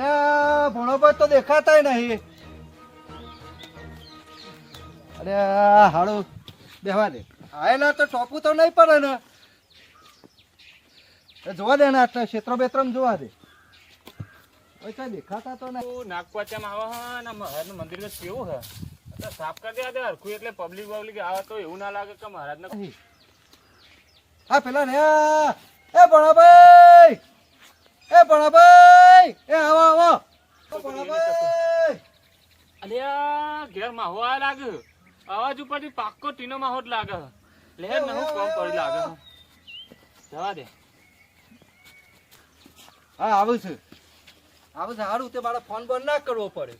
અરે ભણોભાઈ તો દેખાતાય નહીં. અરે હાડો બેહવા દે. આયેલા તો ટોપું તો નહીં પડે ને. એ જોવા દે ને આટલા ક્ષેત્રો બેત્રમ જોવા દે. દેખાતા તો નાગપંચમ આવે ને મહારાજનું મંદિર તો કેવું હે? સાફ કરી દેવા દે હરખું એટલે પબ્લિક પબ્લિક આવે તો એવું ના લાગે કે મહારાજને નહીં. હા પેલા ને એ ભણાભાઈ એ ભણાભાઈ એ આવો આવો! અલ્યા ઘેર માહો આ લાગે. અવાજ ઉપરથી પાક્કો ટીનો માહો જ લાગે. લે ને હું કોમ પડી લાગે? જવા દે. હા આવું છે. આવું છે સારું તે મારા ફોન બંધ ના કરવો પડે.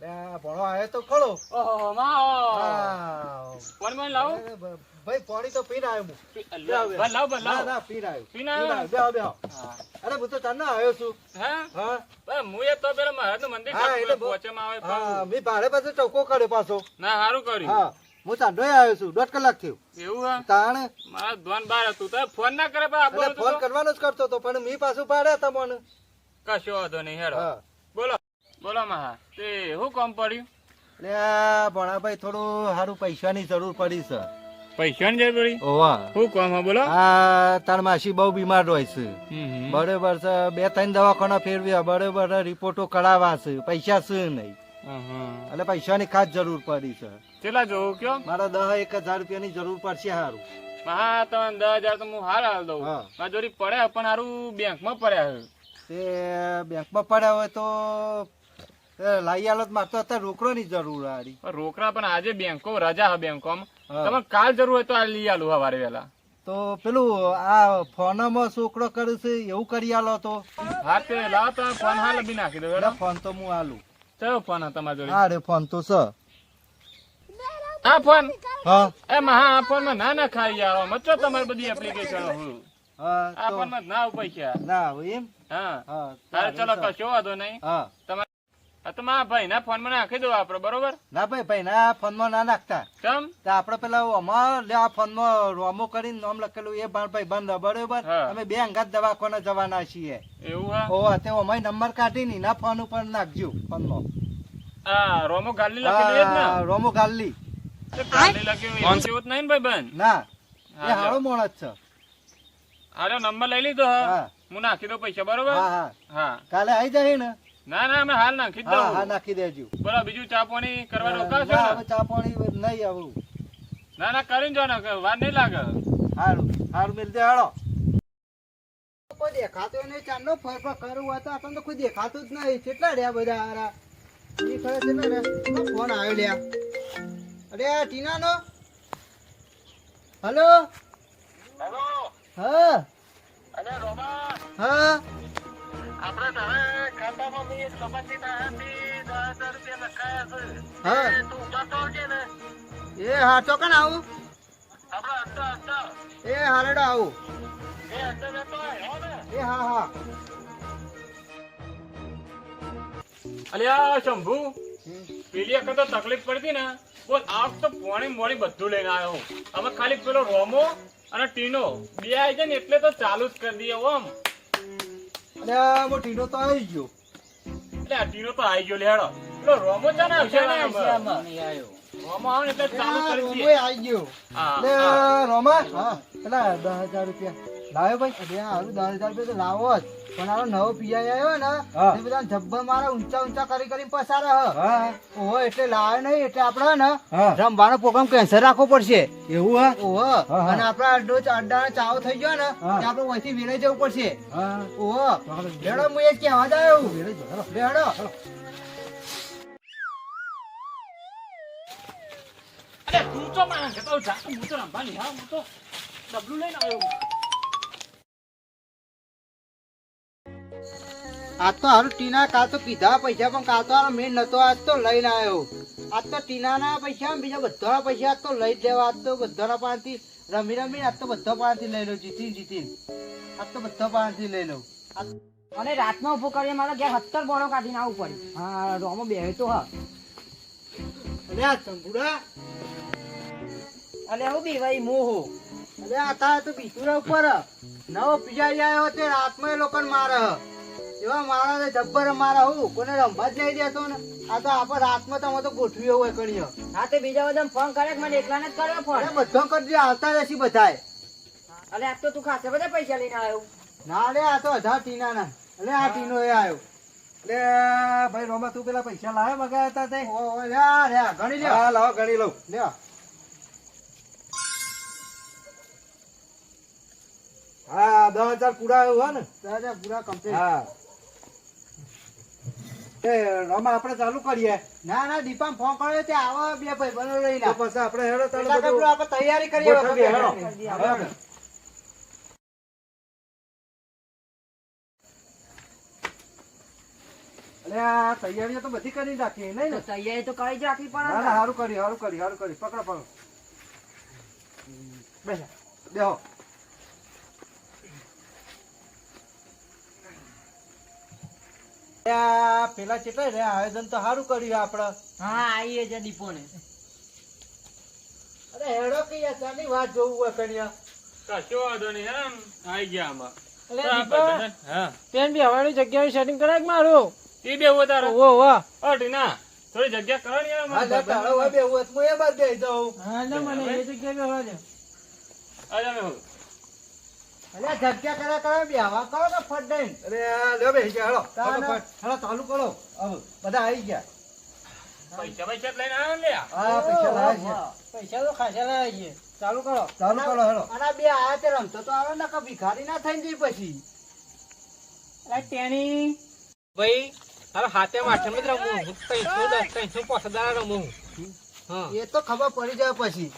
ભણો આવ્યો તો ખરો. ઓહો માં હા. કોણ મને લાવો? અરે બ- ભાઈ પાણી તો પીને આવ્યો હું. બસ લાવ બસ ના પીને આવ્યો. પીને આવ્યો? બેહો, બેહો. અરે હું તો તને આવ્યો છું. હા? હું. એ તો પેલા મહારાજનું મંદિર હા, એટલે બહુ- પહોંચેમાં આવે હા મેં ભાડે પાસે ચૌકો કર્યો પાછો. ના સારું કર્યું. હા હું સાંઢો આવ્યો છું દોઢ કલાક થયું. એવું તાણે? મારા ધ્યાન બાર હતું. તો ફોન ના કરે પણ ફોન કરવાનો જ કરતો હતો પણ મી પાછું ભાડે તમને કશો વાંધો નહીં હેડો. હા. બોલો મહા તે શું કામ પડ્યું? એટલે ભણાભાઈ થોડું સારું પૈસાની જરૂર પડી છે. પૈસાની જરૂર પડી? ઓવા શું કામ બોલો. આ તાર માસી બહુ બીમાર હોય છે. બરોબર છે બે ત્રણ દવાખાના ફેરવ્યા બરોબર રિપોર્ટો કરાવવા છે. પૈસા છે નહીં. એટલે પૈસાની ખાસ જરૂર પડી છે. કેટલા જોવું કયો? મારે દસ એક હજાર રૂપિયાની જરૂર પડશે સારું હા તમે દસ હજાર તો હું હાલ હાલ દઉં. મારા જોડી પડે પણ હારું બેંકમાં પડ્યા છે તે બેંકમાં પડ્યા હોય તો લાઈ આલો માં તો અત્યારે રોકડોની જરૂર હારી. રોકડા પણ આજે બેંકો રજા હા બેંકો તમે કાલ જરૂર હોય તો આ લઈ આલું હવારે વેલા તો પેલું આ ફોનમાં છોકરો કરે છે એવું કરી આલો તો. હા તે લાવ તો ફોન હાલ બી નાખી દો ફોન તો હું આલું. કયો ફોન હે તમારા જોડે. હા રે ફોન તો છે. આ ફોન. હા. એ મહા આ ફોનમાં ના ના ખાઈ આવો. મચો તમારી બધી એપ્લિકેશન હું. હા આ તો. ફોનમાં ના ઉપાય ના એમ? હા. હા તારે ચલો કશો વાંધો નહીં. હા. તમારે તો મારા ભાઈ ના ફોનમાં નાખી દો આપડે બરોબર? ના ભાઈ ભાઈ ના ફોનમાં ના નાખતા. ચમ તો પેલા અમાર લે આ ફોનમાં રોમો કરીને નામ લખેલું એ બાર ભાઈ બંધ બરોબર? અમે બે અંગાત દવાખાને જવાના છીએ. એવું ઓવા તે અમાય નંબર કાઢી ની ના ફોન ઉપર નાખજો ફોનમાં. આ રોમો ગાલી લખેલું જ ને? રોમો ગાલ્લી ગાલી લખ્યું એવું જેવું જ નહીં ભાઈ બેન ના એ હારો મોણસ છે. આનો નંબર લઈ લીધો હા. હું. નાખી દો પૈસા બરોબર? હા હા. હા. કાલે આવી જાય ને? ના ના અમે હાલ નાખી દઉં. હા નાખી દેજો. બોલો બીજું ચા પાણી કરવાનો ના, અવકાશ છે હવે ને? ચા પાણી નહીં આવું. ના ના કરીને જો ને વાર નહીં લાગે. હારું હારું મિલ દે હાલો. કોઈ દેખાતો નહીં ચાંદનો ફર ફર કરવું હોય તો આપણને તો કોઈ દેખાતું જ નહીં. કેટલા રહ્યા બધા હારા? ઈ ખરે કેટલા રહ્યા ફોન આવ્યો લ્યા. અરે ટીનાનો? હલો? હા? હા? આપણે તારે ખાતામાં બી સંબંધિત આથી દસ હજાર રૂપિયા લખાયા છે. એ તું જતો છે ને એ હા ચોકન આવું? આપણે હસતા હસતા એ હારેડો આવું. એ હસતા જતો હોય હો એ હા હા. અલ્યા શંભુ. પેલી વખત તો તકલીફ પડતી ને. બોલ આ તો પોણી મોડી બધું લઈને આવ્યો અમે ખાલી પેલો રોમો અને ટીનો. બે આવી જાય ને એટલે તો ચાલુ જ કરી દઈએ આમ. અરે આ મો ટીનો તો આવી ગયો. એટલે આ ટીનો તો આવી ગયો લેડો એટલે રોમો છે ને રોમો આવે ને એટલે ચાલુ કરી દઈએ. આવી ગયો. એટલે હા. રોમા? હા. એટલે દસ હજાર રૂપિયા. લાવ્યો ભાઈ. અરે હારું દસ હજાર રૂપિયા તો લાવો જ. પણ નવો પીઆઈ આવ્યો ને એ બધા જબ્બર મારા ઊંચા ઊંચા કરી કરી પસાર હ. ઓહો એટલે લાવે નહીં એટલે આપણે ને રમવાનો પ્રોગ્રામ કેન્સલ રાખવો પડશે. એવું હા? ઓહો અને આપણા અડધો અડ્ડાનો ચાવો થઈ ગયો ને આપણે વહીથી વેરાઈ જવું પડશે. હા. ઓહો લેડો હું એ કહેવા જ આવ્યો લેડો અરે તું તો મારા તો જા, હું તો રમવાની હા હું તો ડબલું લઈને આવ્યો. આજ તો હારું ટીના કા તો કીધા પૈસા પણ કા તો હારો મેં નતો આજ તો લઈને આવ્યો. આજ તો ટીનાના પૈસા બીજા બધાના પૈસા આજ તો લઈ લેવા આજ તો બધાના પાસેથી રમી રમી આજ તો બધા પાસેથી લઈ લઉં જીતીન જીતીન. આજ તો બધા પાસેથી લઈ લઉં અને રાતનો ઊભો કરીએ મારે ઘેર સત્તર બોણો કાઢીને આવવું પડે. હા રોમો બે તો હા. અરે આ ચંપુડા અલે હું બી ભાઈ મોહો અરે આ તારે તો બીતુરા ઉપર. નવો પીજા આવ્યો તે રાતમાં એ લોકોને મારે. હ. એવા મારા જબ્બર મારા હું કોને રમવા જ નહીં દેતો ને. આ તો આપણે રાતમાં તમે તો ગોઠવી હોય કણીએ હા તે બીજા બધા ફોન કરે કે મને એકલાને જ કર્યો ફોન બધો કરજે આવતા રહેશે બધાય. અરે આજ તો તું ખાસે બધા પૈસા લઈને આવ્યો. ના રે આ તો અઢાર ટીના ના. એટલે આ ટીનો એ આવ્યો. લે ભાઈ રોમા તું પેલા પૈસા લાવે મગાયા હતા તે? ઓ ઓ, લે ગણી હા લાવો ગણી લઉં. લ્યો. હા દસ હજાર પૂરા આવ્યું હોય ને. દાદા પૂરા કમ્પ્લીટ હા. રોમા આપણે ચાલુ કરીએ. ના ના દીપામ ફોન કર્યો તે આવો બે ભાઈ બનો લઈને તો પછી આપણે હેડો તારે બધું આપણે તૈયારી કરીએ હેડો. તૈયારીઓ તો બધી કરી રાખી નહીં ને? તૈયારી તો કરી જ રાખવી પડે ના ને. સારું કરી સારું કરી સારું કરી. પકડો પકડો. બેસા બેહો. પેલા કેટલા રે આયોજન તો સારું કર્યું આપડે હા આવીએ છે દીપો ને અરે હેડો કે યાર વાત જોવું હોય કણિયા કશો વાંધો નહીં હેમ આવી ગયા આમાં. હા, દીપા, બધાને. હા. પેન બી હવાની જગ્યાએ સેટિંગ કરાય મારું? એ બે વધારે ઓ વાહ. ટીના થોડી જગ્યા કરો ને યાર બે હું એ બાદ બેસી જાઉં. હા ના મને એ દે. જામે હું. અલ્યા કર્યા કરે બે હવા કરો કે ફટ અરે લ્યો ચાલુ કરો. હવે બધા આવી ગયા. પૈસા પૈસા લઈને આવ્યો ને હા પૈસા લાવ્યા છે. પૈસા તો ખાસા લાવે છે. ચાલુ કરો. ચાલુ કરો હેડો અને બે આયા તે રમતો તો આવે ને કે ભિખારી ના થઈ જઈ પછી. અરે તેની ભાઈ તારો હાથે માથે જ રમવું હું. ત્રણસો દસ ત્રણસો પાંચ રમું હા. એ તો ખબર પડી જાય પછી.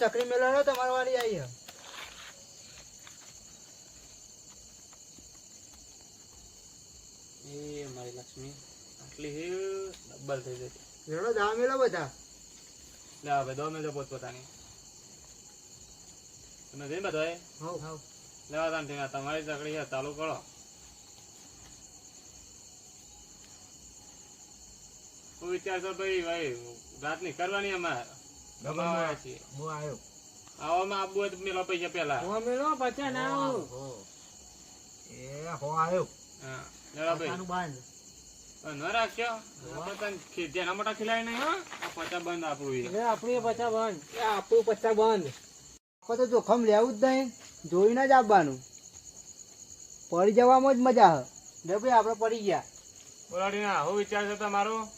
ચકરી મેળવાનો તમારી વાળી આવી એ મારી લક્ષ્મી. આટલી હે ડબલ થઈ જશે મેળો દા મેલો બધા. લે હવે દો મેલો પોત પોતાની તમે જઈ બધો હવ. લેવા તા ટીના તમારી ચકડી છે ચાલુ કરો. હું વિચારતો ભાઈ ભાઈ રાતની કરવાની અમારે. ગમાવા છીએ. હું આવ્યો. આવામાં આપવું હોય તો મેલો પૈસા પેલા. હું મેલો પચાસ ના આવું. એ હો આવ્યો. હા. લેવા બંધ. ન રાખ્યો? આપણે જેના મોટા ખીલાય નહીં હો? આ પચા બંધ આપણું ઈ. આપણું એ બંધ. એ આપણું પચાસ બંધ. આપણે તો જોખમ લેવું જ નહીં. જોઈને જ આપવાનું. પડી જવામાં જ મજા આવે. લે ભાઈ આપણે પડી ગયા. બોલાડી ના હું વિચાર છે તમારો?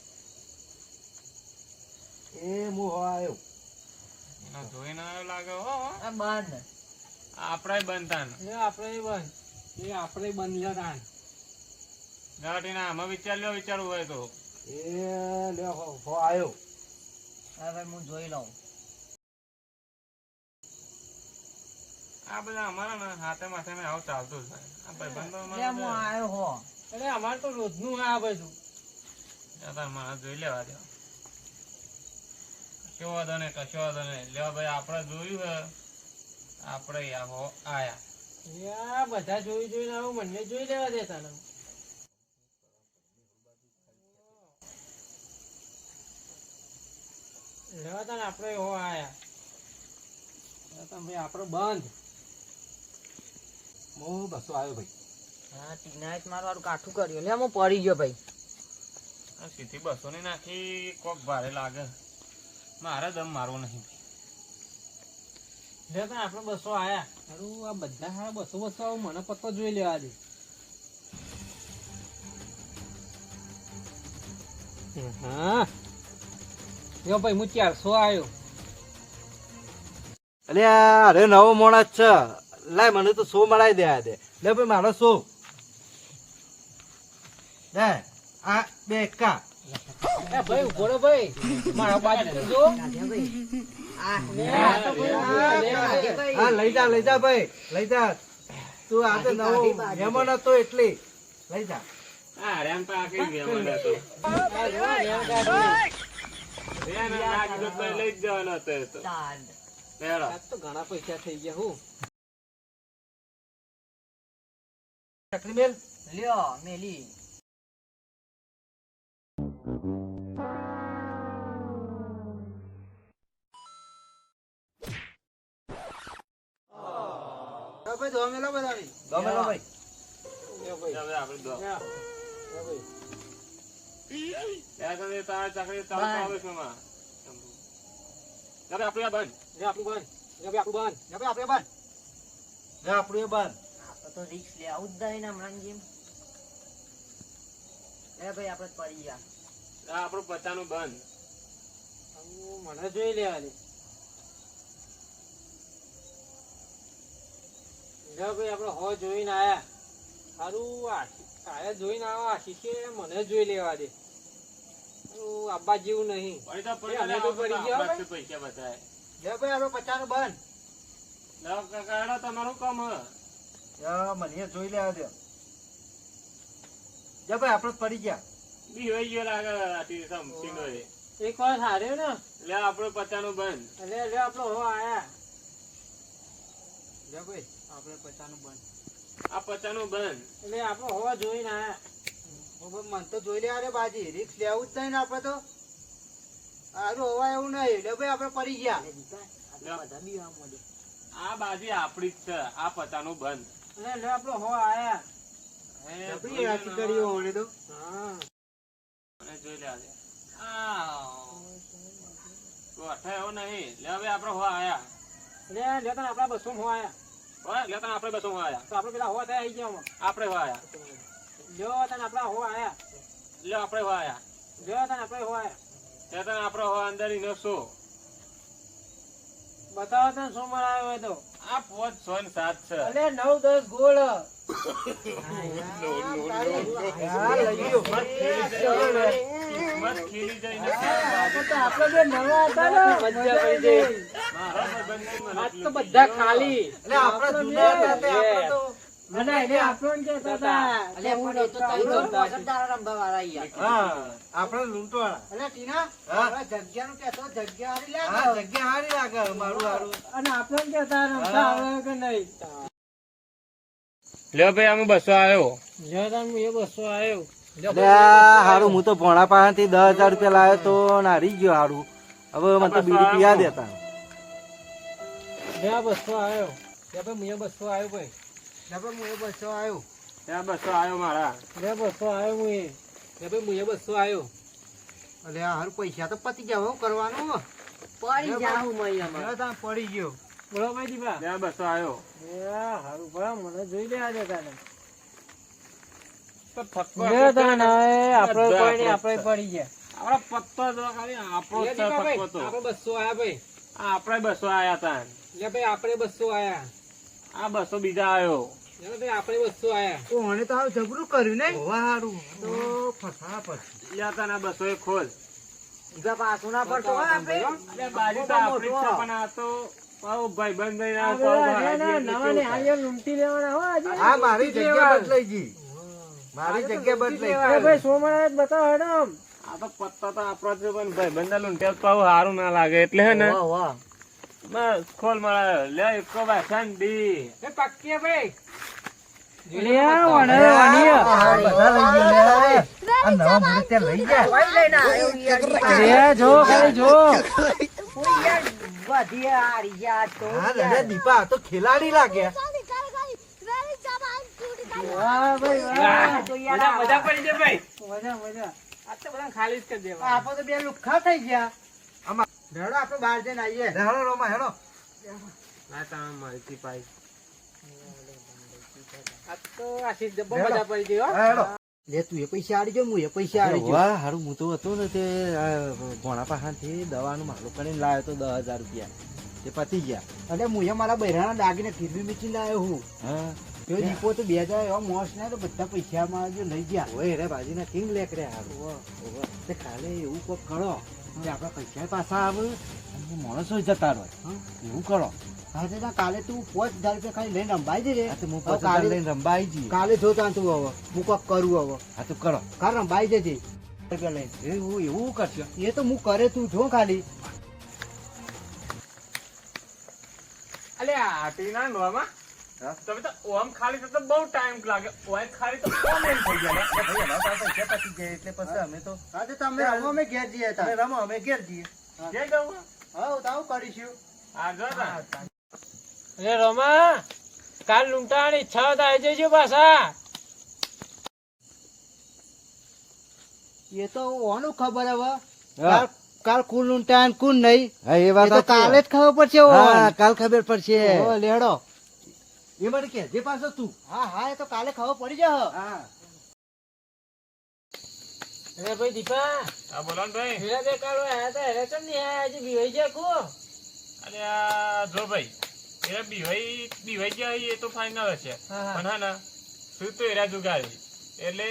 એ હું હો આવ્યો. એનો જોઈને આવ્યો લાગે હો બંધ. આપણા બંધ એ આપણે બંધ. એ આપણે બંધ લ્યો તાણ ના આમાં વિચાર લ્યો વિચારવું હોય તો. એ લ્યો હો હો આવ્યો ભાઈ હું જોઈ લઉં. આ બધા અમારા ને હાથે માથે ને આવું ચાલતું જ હોય. આ ભાઈબંધો લે હું આવ્યો હો. એટલે અમારે તો રોજનું આ બધું. છે. તાર મને જોઈ લેવા દો. કશો વાંધો ને કશો વાંધો ને લેવા ભાઈ આપણે જોયું હે. આપણે આવો આયા. બધા જોઈ જોઈને આવું મને જોઈ લેવા દેતા ને લેવા તને આપણે હો આયા. તમે ભાઈ આપણો બંધ. હું બસો આવ્યો ભાઈ. હા ટીનાએ જ મારું હારું કાઠું કર્યું. લે હું પડી ગયો ભાઈ. આ સીધી બસો ની નાખી કોક ભારે લાગે. મારે દમ મારવો નહીં. લે તા આપણે બસો આયા. હારું આ બધા હા બસો બસો આવું. મને પત્તો જોઈ લેવા દે. હા. જો ભાઈ હું ચારસો આવ્યો અલે અરે નવો મોણા છે. લાય મને તો સો મળાઈ દે આ દે લે ભાઈ મારો સો દે આ બે એકા એ ભાઈ ઊભો ભાઈ. મારા બાજુ જો. હા લઈ જા લઈ જા ભાઈ લઈ જા. તું આ તો નવો મહેમાન હતો એટલે. લઈ જા. હા રેમ તો. કે મહેમાન મને લઈ જ જવાનો તો ઘણા પૈસા થઈ ગયા હું. મેલ લ્યો મેલી. ભાઈ દો મેળો બધા ગમે લો ભાઈ. ભાઈ. હવે આપણે દો. ભાઈ. ચાકરી ચાલુ આવે છે એમાં. હવે આપણે બંધ. લ્યો આપણું બંધ. લ્યો આપણું બંધ. હવે આપણે બંધ જા આપણું બંધ તો રિક્સ લે આવું જ નહીં ને હમણાં જેમ એ ભાઈ આપણે પડી ગયા આપણું પચાનું બંધ. મને જોઈ લેવાની દે ભાઈ આપણે હો જોઈને આયા સારું તારે જોઈને આવો આશીષે મને જોઈ લેવા દે સારું આબા જેવું નહીં. પડી તો પડી એ અમે તો પડી ગયા પૈસા બચાય. લે ભાઈ આપણે પચાસ બંધ. લાવો કાકા, તમારું કામ હે. મને જોઈ લેવા દે. જા ભાઈ આપણે પડી ગયા. બી હોય ગયો લાગે આ ટી- એક વાર હાર્યો ને? લે આપણું પચાનું બંધ. એટલે લે આપણો હો આયા. લે ભાઈ આપણે પચાનું બંધ. આ પચાનું બંધ. એટલે આપણો હોવા જોઈને આયા. મને તો જોઈ લેવા રે બાજી રિક્સ લેવું જ નહીં ને આપણે તો. સારું હોવા એવું નહીં એટલે ભાઈ આપણે પડી ગયા. અરે આ બાજી આપડી જ છે આ પતાનું બંધ. એટલે આપડે હો આયા. લે હવે બસો આપડે લે બસો હો આયા. તો પેલા હોવા થયા આવી ગયા આપડે હો આયા. જો તને આપણા હો. આયા લે આપણે હો. આયા જો તને આપણે હો. આયા ત્યાં તને આપણે હો અંદર ઈનો સો બતાવો તને શું મળાયો હોય તો. આ પોચ સો ને સાત છે. અલે નવ દસ ગોળ. બધા ખાલી. એટલે જગ્યાનું કહેતો જગ્યા હારી લાગે. મારું હારું. અને આપણને કહેતા રમતા આવે કે નહીં? લ્યો ભાઈ અમે બસો આવ્યો. બસો આવ્યો. હારું હું તો ભોણા પાસેથી દસ હજાર રૂપિયા લાવ્યો તો નારી ગયો હારું. હવે મને તો બીડી પીયા દેતા. બસો આવ્યો. બસો આવ્યો ભાઈ. લે હું એ બસો આવ્યો ત્યાં બસો આવ્યો મારા. બે બસો આવ્યો મુએ. બે ભાઈ મુએ બસો આવ્યો અલે આ હારું પૈસા તો પતી ગયા હું કરવાનું પડી જાઉં મય અમારે હવે પડી ગયો. બોલો ભાઈ દીપા ત્યાં બસો આવ્યો એ હારું ભલા મને જોઈ લેવા દેતા ને તો ફક્કો આપણે બધા કોઈ નહીં, આપણે પડી ગયા. આપડો પત્તો જો ખાલી આપણો છે ફક્કો તો. આપણે બસો આયા ભાઈ. આ આપણે બસો આયા તા લે ભાઈ આપણે બસો આયા. આ બસો બીજા આવ્યો આપણે બસો આયા. તો મને તો હારું જબરું કર્યું ને હોવા હારું. તો ફસા પછી લ્યા ના બસો એ ખોલ. પાછું ના પડતો હોય આપણે. બાજુ તો આપણી પણ આ તો પાછો ભાઈબંધ ભાઈ ના પાછો આ હાજી એટલે નવા કેવું ને થાય? હાલ્યો લૂંટી લેવાના હો આજે. હા મારી જગ્યા બદલાઈ ગઈ. મારી જગ્યા બદલાઈ એ ભાઈ સોમવારે જ બતાવો હેડમ આ તો પત્તા તો છે પણ ભાઈબંધ લૂંટ્યા સારું ના લાગે. એટલે હે ને? ખોલ મારા લે દી એ પક્કે ભાઈ. દીપા તો ખેલાડી લાગ્યા મજા મજા પડી જાય ભાઈ. મજા મજા. આ તો બધા ખાલી જ કરી દેવા. આપો તો બે લુખા થઈ ગયા. હેડો આપણે બહાર જઈને આવીએ. હેડો રોમા હેડો. ના તા માહિતી પાઈ આ તો આશીષ જબ્બો મજા પડી ગઈ હેડો. લે તું એ પૈસા આડી જો હું એ પૈસા આડી જો. વાહ હારું હું તો હતો ને તે આ ભોણા પાસેથી દવાનું માલું કરીને લાવ્યો તો દસ હજાર રૂપિયા. તે પતી ગયા. અને હું એ મારા બૈરાના દાગીને ફીરવી મીચી લાવ્યો હું. હા. તો દીપો તો બે હજાર એવા મોસ ને તો બધા પૈસા માં જો લઈ ગયા. ઓય રે બાજીના કિંગ લેકરે હારું. ઓવે. તે કાલે એવું કોક કરો. કે આપણે પૈસા પાછા આવે. અને માણસો જતા રહે. એવું કરો. હાજે ના કાલે તું પાંચ હજાર રૂપિયા ખાલી લઈને રંબાઈ તો હું પાંચ હજાર લઈને રંબાઈ જઈએ. કાલે જોતા તું હવે. હું કોક કરું હવે. હા તો કરો. કાર રંબાઈ જજે રૂપિયા લઈને. એવું એવું કરશે? એ તો હું કરે તું જો ખાલી. અલે આટી ના નોમાં? તમે તો રમા કાલ લૂંટાણી છ જજો પાછા. એ તો ઓનું ખબર હવે. કાલ કુલ લૂંટાણ કુલ નહીં. એ વાત કાલે જ ખબર પડશે કાલ ખબર પડશે. લેડો. એ મને કે જે પાસે તું. હા હા એ તો કાલે ખબર પડી જા હા. અરે ભાઈ દીપા. હા બોલો ને ભાઈ. પેલા બે કાળો આયા તા એને કેમ નહીં આજે બીવાઈ જા કો અરે આ જો ભાઈ એ બીવાઈ બીવાઈ ગયા એ તો ફાઇનલ હા. પણ હા ના શું તો એરા જુગાડી એટલે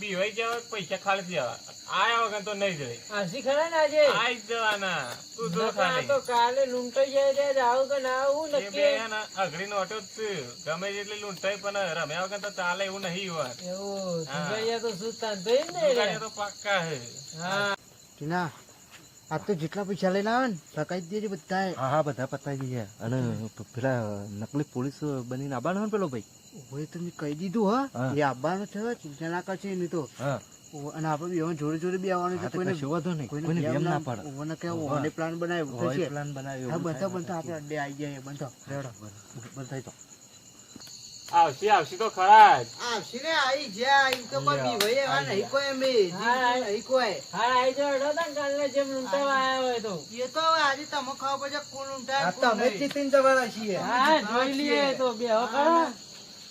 બીવાઈ ગયા પૈસા ખાલી જવા આયા વગર તો નહીં જાય. આસી ખરા ને આજે? આઈ જવાના. તું જો આ ખાલી. તો કાલે લૂંટાઈ જાય ત્યારે આવું કે ના આવું નક્કી હે ને ઓટો જ ગમે જેટલી લૂંટાઈ પણ રમ્યા વગર તો ચાલે એવું નહીં વાત એવું હા. તો શું તાંધો ને જુગાડીઓ તો પાક્કા હે. હા. ટીના આ તો જેટલા પૈસા લઈને આવે ને સકાઈ દેજે બધા હા હા બધા પતાવી દઈએ અને પેલા નકલી પોલીસ બનીને આવવાનો ને પેલો ભાઈ? હોય તો મેં કહી દીધું હા. એ આવવાનું છે ચિંતા ના કરશે એની તો. અને આપણે બે જોડે જોડે બે આવવાનું છે કોઈને કશો વાંધો નહીં કોઈને બેમ ના ના ઓને કે. ઓહો, પ્લાન બનાવ્યો હોય થશે. પ્લાન બનાવ્યો હા એવું બંધો આપણે અડે આવી જાય બંધો. રેડો બંધ તો. આવશે આવશે તો ખરા જ આવશે ને આવી જ્યાં આવી તો કોઈ બી ભઈ એવા નહીં કોઈ મે નહીં કોઈ. હા આઈ જો અડો તા કાલે જેમ લૂંટાવા આયો હોય તો. એ તો આજે તમે ખબર પછી કોણ ઊંટા તમે જ જીતીને જવાના છીએ. હા જોઈ લઈએ તો બે હવે ખરા.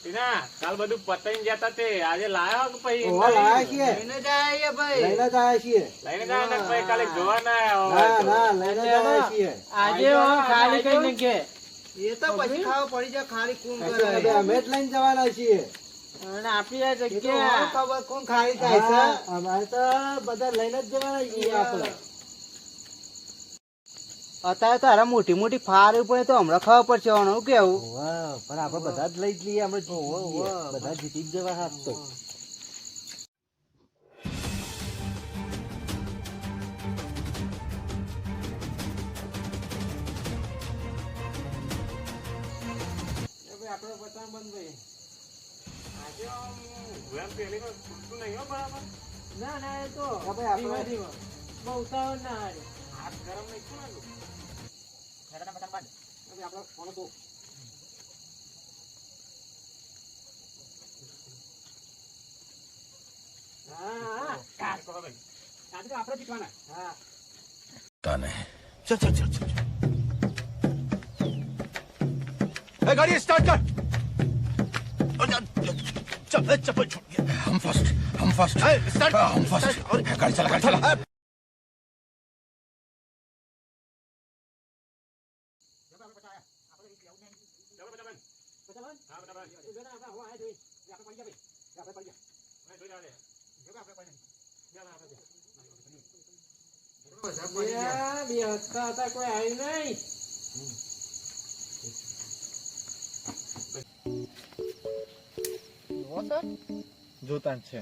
ટીના, કાલ બધું પતાઈને જતા તે આજે લાયો કે પછી ઓહો, લાયા છીએ. લઈને જ ભાઈ. લઈને જ છીએ. લઈને ગયા ને પછી કાલે જોવા ના આવ્યા ના ના લઈને જ છીએ. આજે હો ખાલી કઈ ને કે એ તો પછી ખાવા પડી જાય ખાલી કોણ કરે? અમે જ લઈને જવાના છીએ. અને આપી આ જગ્યા. કોણ ખાલી થાય છે? અમારે તો બધા લઈને જ જવાના છીએ આપણે. અત્યારે તો હારા મોટી મોટી ફાર પડે તો હમણાં ખબર પડશે હું કેવું. પણ આપણે બધા જ લઈ જ લઈએ આપણે જઈએ. બધા જીતી જ જવા હાથ તો. આજે આમ વેમ વાર ખૂલતું નહીં હો બરાબર. ના ના એ તો બહુ ઉતાવળ ના હારી. હાથ ગરમ નહીં થયું ને? હા હા કાચ કરો ભાઈ. આજે તો આપણે જીતવાના હા गाड़ी स्टार्ट कर चप्पल चप्पल छूट गया हम फर्स्ट हम फर्स्ट स्टार्ट हम फर्स्ट और गाड़ी चला गाड़ी चला બે બે હતા હતા કોઈ આવ્યું નહીં જોતા છે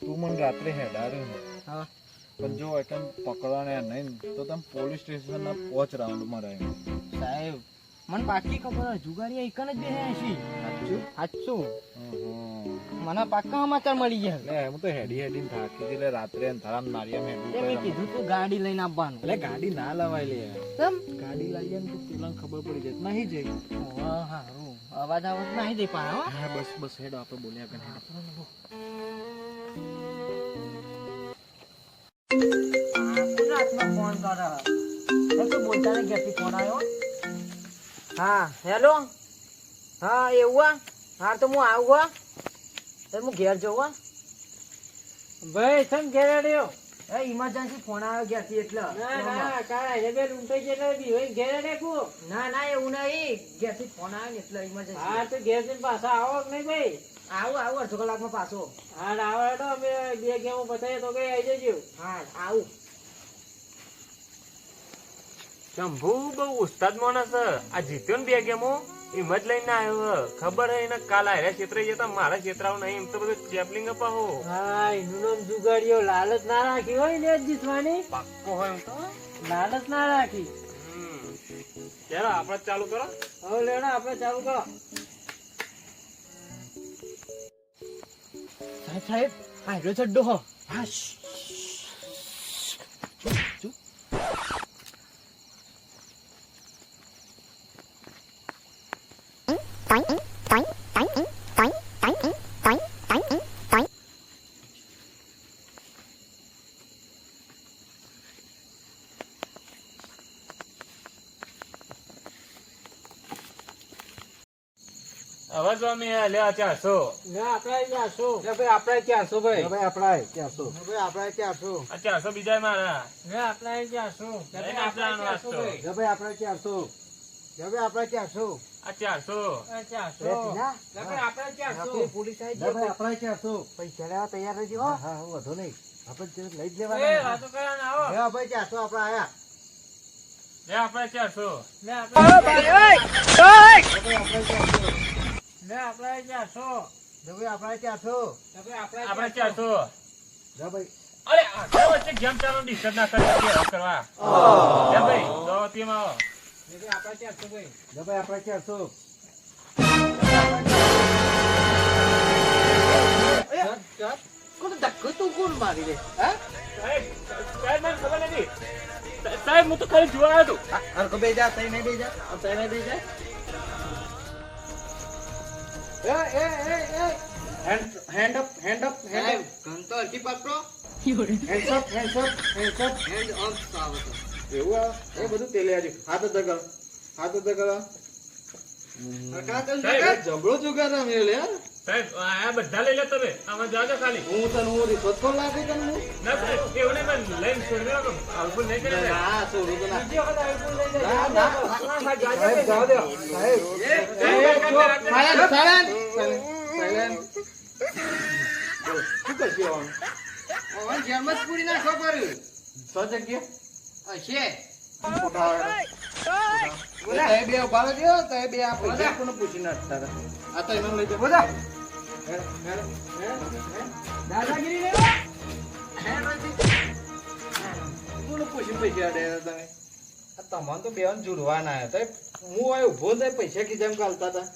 તું મને રાત્રે હેડાર્યું ને હા. પણ જો એકમ પકડવાને નહીં તો તમે પોલીસ સ્ટેશન ના પોચ રાઉન્ડમાં રહે સાહેબ મને પાકી ખબર જુગારી એકન જ બે એસી સાચું. મને પાક્કા સમાચાર મળી ગયા. લે હું તો હેડી હેડી થાકી ગઈ એટલે રાત્રે ધરામ નારિયમ તે મેં કીધું તું ગાડી લઈને આવવાનું. એટલે ગાડી ના લવાય લે. તમ ગાડી લઈએ ને તો પેલા ખબર પડી જાય. નહીં જઈ. હા હારું. અવાજ આવત નહીં દે પાડો હા. બસ બસ હેડો આપણે બોલ્યા કે આ ફોન કરે? તો બોલતા ને ઘેરથી ફોન આવ્યો. હા હેલો? હા એવું આ હા તો હું આવું હા? તો હું ઘેર જવું હા? ભાઈ સમ ઘેર રહ્યો. એ ઇમરજન્સી ફોન આવ્યો ઘેરથી એટલે. ના ના કાળા એને બે લૂંટાઈ ગયા બી હોય ઘેરે રેખું ના ના એવું નહીં. ઘેરથી ફોન આવ્યો ને એટલે ઇમરજન્સી હા તો ઘેર જઈને પાછા આવો નહીં ભાઈ? આવું આવું અડધો કલાકમાં પાછો. હા આવો તો અમે બે ગેમો બતાવીએ તો કઈ આવી જજો. હા આવું. શંભુ બહુ ઉસ્તાદ માણસ. આ જીત્યો ને બે ગેમો એમ જ લઈને આવ્યો ખબર હે એને કાલ આયરા ક્ષેત્રે જતા મારા ક્ષેત્રાઓ નહીં એમ તો બધું ચેપલિંગ અપાવો હા એનું નામ જુગાડ્યો લાલચ ના રાખી હોય ને જીતવાની. પાક્કો હોય એમ તો. લાલચ ના રાખી. હમ. ચાલો આપણે ચાલુ કરો. હવે લેડો આપણે ચાલુ કરો. સાહેબ સાહેબ આયરો ચડ્ડો હો હા હવે સ્વામી લે ચારસો આપડે ચારસો ભાઈ આપડે ચારસો ભાઈ? ભાઈ આપડે ચારસો ભાઈ આપડે ક્યાં ચારસો બીજા મારા? આપડે ચારસો ભાઈ આપડે ચારસો ભાઈ? આપડે ચારસો ચારસો. ચારસો. પૈસા લેવા તૈયાર રહેજો હા. વધુ નહીં. આપણે લઈ જ લેવાના ના ભાઈ ચારસો આપણે આયા. લે આપણે ચારસો. લે આપણે ચારસો. આપણે ચારસો. આપણે ચારસો. ભાઈ અરે વચ્ચે ગેમ ચાલો ડિસ્ટર્બ ના કરવા? ભાઈ તો તેમાં ભાઈ બે જા તઈ બે જા તઈ બે જા એ hand up hand up hand up ઘંટો હરકી પકડો hand up hand up hand up એવું આ? એ બધું તેલે આજે. હાથ દગળ હાથ દગળ જબડો સાહેબ. જુગાર રમ્યો લે સાહેબ આ બધા લઈ લે તમે. આમાં જાજો ખાલી. હું તને હું રિશ્વત કોણ લાગે તને હું ના સાહેબ એવું નહીં પણ લઈને છોડી દેવાનો આવું નહીં કરે ના છોડું તો ના. ના, ના. ના, ના, જાજો. ભાઈ, જાઓ દો. શું કરશે હવે? હવે જેમ પૂરી નાખો પડ્યું. સો જગ્યા? હશે. તે બે ઊભા રહેજો, તે બે આ પૈસા કોને પૂછીને હટતા આ તો એનો લઈ જાઓ. બોલા. હેડ, હેડ, હેડ, હેડ. દાદાગીરી નહીં હો. હેડ અહીંથી. કોને પૂછીને પૈસા અડ્યા હતા તમે? આ તમારે તો બેવાને જુડવાના હતા. હું અહીં ઊભો તો પૈસા કીધા એમ ગાલતા હતા.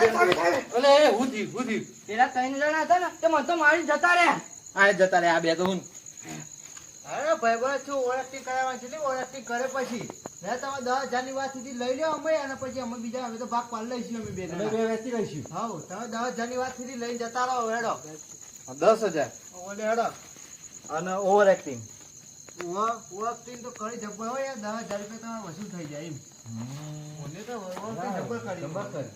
બેન અલે, એ હું થયું, હું થયું? પેલા ત્રણ જણા હતા ને તે મને તો મારી જતા રહ્યા આ જતા રે આ બે તો હું અરે ભાઈ છું ઓળખતી કરાવવાની છે? ઓળખતી કરે પછી. મેં તમે દસ હજારની વાત સુધી લઈ લો અમે અને પછી અમે બીજા અમે તો ભાગ પાડ લઈશું અમે બે અમે બે વેચી લઈશું. હા તમે દસ હજારની વાત સુધી લઈને જતા રહો હેડો. દસ હજાર. ઓલે હેડો. અને ઓવર એક્ટિંગ ઓળખતી તો કરી જબ્બર હોય યાર દસ હજાર રૂપિયા તમારે વસૂલ થઈ જાય એમ. ઓલે તો જબ્બર કરી. જબ્બર કરી.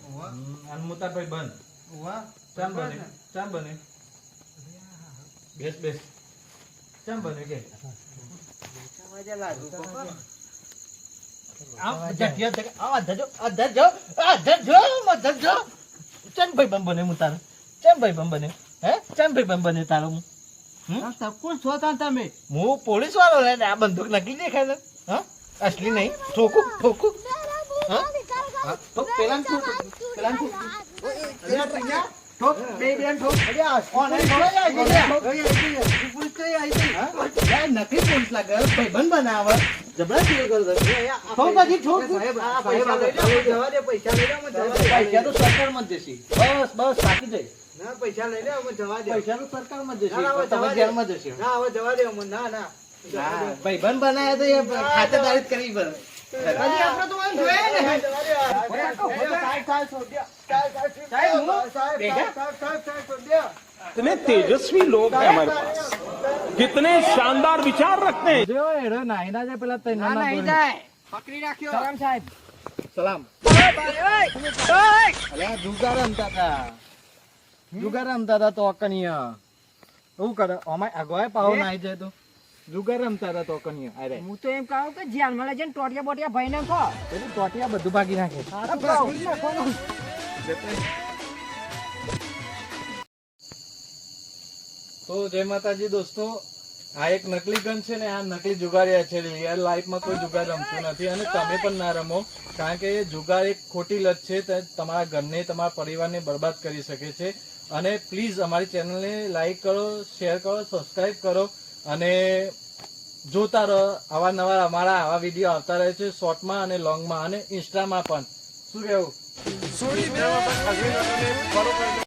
અને મોટાભાઈ બંધ. ઓવા. ચામ બને ચામ બને. બેસ બેસ. ચામ બને કે? ચામ ભાઈ બંધ બને હું તારો? ચામ ભાઈ બંધ બને? હે? ચામ ભાઈ બંધ બને તારો હું? આ છો તા તમે. હું પોલીસ વાળો રે આ બંદૂક નકલી દેખાય છે હા? અસલી નહીં. ઠોકું ઠોકું. હા? હા, પેલા પેલા ઠોક બે બેન ઠોક. પુલિસ લાગે ભાઈબંધ બનાવે. જબરા ફીલ કરો ઠોક ઠોક. પૈસા લઈ જવા દે પૈસા લઈ લો મને જવા દે. પૈસા તો સરકારમાં જ જશે બસ બસ બાકી જાય. ના પૈસા લઈ લે મને જવા દે. પૈસા તો જશે હવે તમે જવા દે. જશે ના હવે જવા દે મને ના ના. ભાઈબંધ બનાવ્યા તો એ ખાતરદારી જ કરવી પડે. હજી આપણે તો જોયા ને इतने तेजस्वी लोग हैं हमारे पास कितने शानदार विचार रखते हैं જો એરો નાઈ ના જાય પેલા તઈ ના નાના નહીં બોલે. જાય પકડી રાખ્યો સલામ સાહેબ સલામ અલ્યા જુગાર રમતા હતા જુગાર રમતા હતા તો અકનિયા શું કરે અમાય અગવાય પાહો નાઈ જાય તો જુગાર રમતા હતા તો અકનિયા અરે હું તો એમ કહું કે જેલમાં લઈ જઈને ટોટિયા બોટિયા ભાઈને કહો પેલું ટોટિયા બધું ભાગી નાખે તો જય માતાજી દોસ્તો, આ એક નકલી ગન છે ને, આ નકલી જુગારિયા છે. રિયલ લાઈફમાં કોઈ જુગાર રમતું નથી અને તમે પણ ના રમો, કારણ કે જુગાર એક ખોટી લત છે તમારા ઘરને, તમારા પરિવારને બરબાદ કરી શકે છે. અને પ્લીઝ અમારી ચેનલને લાઈક કરો શેર કરો સબસ્ક્રાઈબ કરો અને જોતા રહો. અવારનવાર અમારા આવા વીડિયો આવતા રહે છે શોર્ટમાં અને લોંગમાં અને ઇન્સ્ટામાં પણ. શું કહેવું Suri Bey.